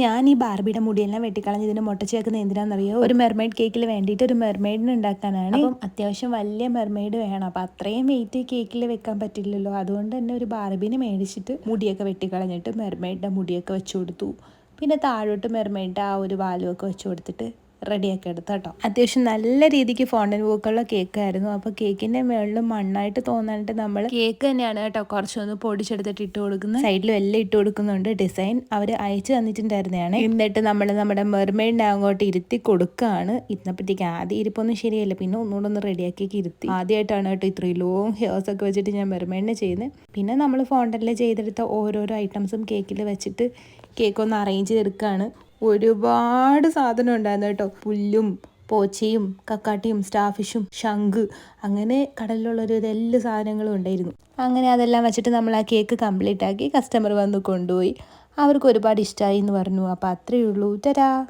ഞാൻ ഈ ബാർബിയുടെ മുടിയെല്ലാം വെട്ടിക്കളഞ്ഞ് ഇതിന് മുട്ടച്ചേക്കുന്നത് എന്തിനാണെന്നറിയോ? ഒരു മെർമെയ്ഡ് കേക്കിൽ വേണ്ടിയിട്ട് ഒരു മെർമെയ്ഡിന് ഉണ്ടാക്കാനാണ്. അപ്പം അത്യാവശ്യം വലിയ മെർമെയ്ഡ് വേണം. അപ്പം അത്രയും വെയിറ്റ് കേക്കിൽ വെക്കാൻ പറ്റില്ലല്ലോ. അതുകൊണ്ട് തന്നെ ഒരു ബാർബിനെ മേടിച്ചിട്ട് മുടിയൊക്കെ വെട്ടിക്കളഞ്ഞിട്ട് മെർമെയ്ഡിന്റെ മുടിയൊക്കെ വെച്ചു കൊടുത്തു. പിന്നെ താഴോട്ട് മെർമെയ്ഡിന്റെ ആ ഒരു വാലുമൊക്കെ വെച്ചു കൊടുത്തിട്ട് റെഡിയാക്കി എടുത്ത കേട്ടോ അത്യാവശ്യം നല്ല രീതിക്ക് ഫോണ്ടൻ പൂക്കളുള്ള കേക്കായിരുന്നു. അപ്പോൾ കേക്കിന്റെ മുകളിൽ മണ്ണായിട്ട് തോന്നാനായിട്ട് നമ്മൾ കേക്ക് തന്നെയാണ് കേട്ടോ കുറച്ചൊന്ന് പൊടിച്ചെടുത്തിട്ട് ഇട്ട് കൊടുക്കുന്നത്. സൈഡിലും എല്ലാം ഇട്ട് കൊടുക്കുന്നുണ്ട്. ഡിസൈൻ അവർ അയച്ചു തന്നിട്ടുണ്ടായിരുന്നതാണ്. എന്നിട്ട് നമ്മൾ നമ്മുടെ മെർമെയ്ഡിനെ അങ്ങോട്ട് ഇരുത്തി കൊടുക്കുകയാണ് ഇരുന്നപ്പോഴത്തേക്ക് ആദ്യം ഇരിപ്പൊന്നും ശരിയല്ല പിന്നെ ഒന്നുകൂടെ ഒന്ന് റെഡിയാക്കി ഇരുത്തി. ആദ്യമായിട്ടാണ് കേട്ടോ ഇത്രയും ലോങ് ഹെയർസ് ഒക്കെ വെച്ചിട്ട് ഞാൻ മെർമെയ്ഡിനെ ചെയ്യുന്നത്. പിന്നെ നമ്മൾ ഫോണ്ടനിൽ ചെയ്തെടുത്ത ഓരോരോ ഐറ്റംസും കേക്കിൽ വെച്ചിട്ട് കേക്ക് ഒന്ന് അറേഞ്ച് ചെയ്തെടുക്കുകയാണ് ഒരുപാട് സാധനം ഉണ്ടായിരുന്നു കേട്ടോ. പുല്ലും പോച്ചയും കക്കാട്ടിയും സ്റ്റാഫിഷും ശംഖ് അങ്ങനെ കടലിലുള്ളൊരു എല്ലാ സാധനങ്ങളും ഉണ്ടായിരുന്നു. അങ്ങനെ അതെല്ലാം വെച്ചിട്ട് നമ്മൾ ആ കേക്ക് കംപ്ലീറ്റ് ആക്കി കസ്റ്റമർ വന്ന് കൊണ്ടുപോയി. അവർക്ക് ഒരുപാട് ഇഷ്ടമായി എന്ന് പറഞ്ഞു. അപ്പോൾ അത്രയേ ഉള്ളൂ. തരാ